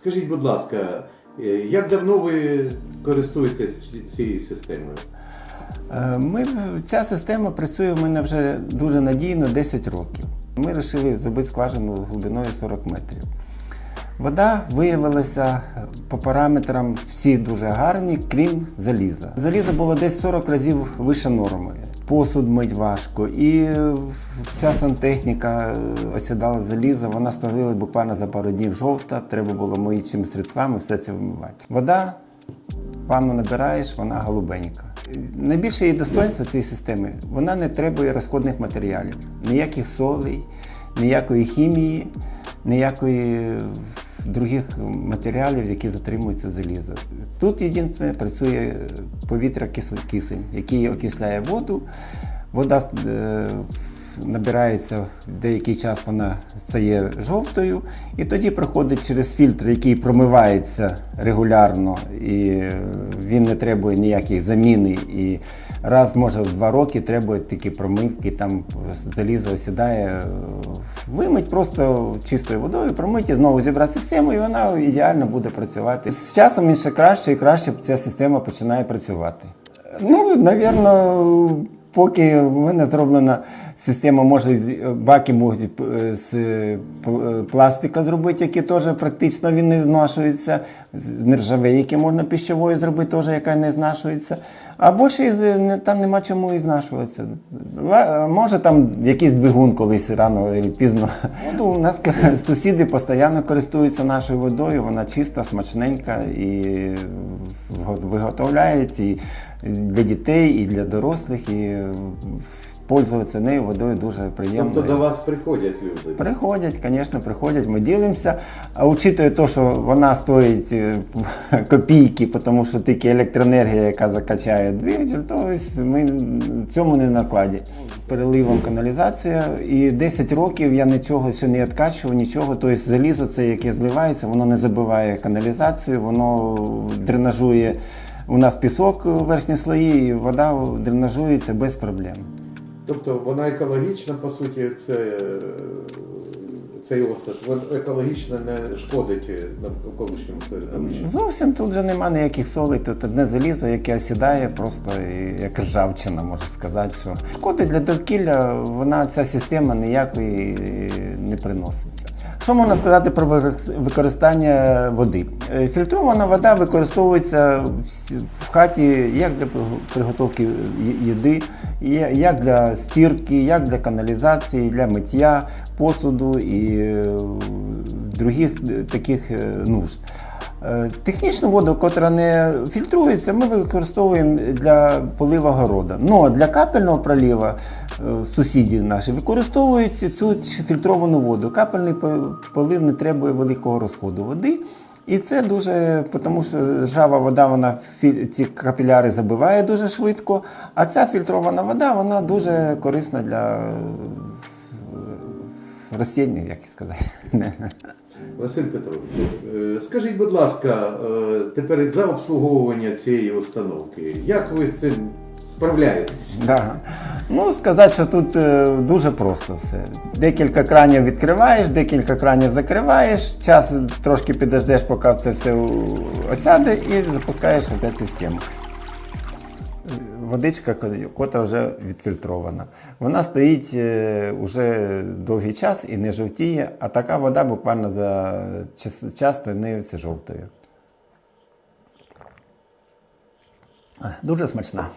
Скажіть, будь ласка, е, як давно ви користуєтесь цією системою? Е, Ми, ця система працює в мене вже дуже надійно 10 років. Ми вирішили зробити скважину глибиною 40 метрів. Вода виявилася по параметрам всі дуже гарні, крім заліза. Залізо було десь 40 разів вище норми. Посуд мить важко, і вся сантехніка е, осідала залізо, вона ставила буквально за пару днів жовта, треба було миючими средствами все це вимивати. Вода Ванну набираєш, вона голубенька. Найбільше її достоинство цієї системи вона не требує розходних матеріалів, ніяких солей, ніякої хімії, ніякої других матеріалів, які затримуються залізо. Тут єдине працює повітря кис- кисень, який окисляє воду. Вода е, набирається деякий час, вона стає жовтою, і тоді проходить через фільтр, який промивається регулярно, і е, він не требує ніяких заміни. І раз, може, в два роки требує тільки промивки, там залізо осідає. Вимить просто чистою водою, промить знову зібрати систему, і вона ідеально буде працювати. З часом він ще краще і краще ця система починає працювати. Ну, навірно, поки в мене зроблена система, може баки можуть е, з е, е, пластика зробити, які теж практично він не знашується, з нержавейки можна піщової зробити, теж, яка не знашується. А більше там нема чому і знашуватися. Може там якийсь двигун колись рано чи пізно. Воду у нас сусіди постійно користуються нашою водою, вона чиста, смачненька і виготовляється для дітей, і для дорослих, і пользуватися нею водою дуже приємно. Тобто до вас приходять люди. Приходять, звісно, приходять, ми ділимося. А учитує те, що вона стоїть е, копійки, тому що тільки електроенергія, яка закачає двигатель, то ми цьому не накладі. Переливом каналізація, і 10 років я нічого ще не відкачував, нічого. Тобто залізо, це яке зливається, воно не забиває каналізацію, воно дренажує. У нас пісок верхні слої, і вода дренажується без проблем. Тобто вона екологічна, по суті, це, е, цей осад, екологічно не шкодить навколишньому середовищу. Зовсім тут же нема ніяких солей, тут одне залізо, яке осідає, просто як ржавчина, можна сказати. Що шкоди для довкілля вона ця система ніякої не приносить. Що можна сказати про використання води? Е, Фільтрована вода використовується в- хаті як для приготовки їди, як для стірки, як для каналізації, для миття посуду і е, других е, таких нужд. Е, Технічну воду, яка не фільтрується, ми використовуємо для полива города. Но для капельного пролива е, сусіди наші використовують цю фільтровану воду. Капельний полив не требує великого розходу води. І це дуже, тому що ржава вода, вона ці капіляри забиває дуже швидко, а ця фільтрована вода вона дуже корисна для рослин, як сказати. Василь Петрович, е, скажіть, будь ласка, е, тепер за обслуговування цієї установки, як ви з цим справляєтесь? Да. Ну, сказати, що тут е, дуже просто все. Декілька кранів відкриваєш, декілька кранів закриваєш, час трошки підождеш, поки це все осяде, і запускаєш опять систему. Водичка, котра вже відфільтрована. Вона стоїть е, уже довгий час і не жовтіє, а така вода буквально за час, час жовтою. Дуже смачна.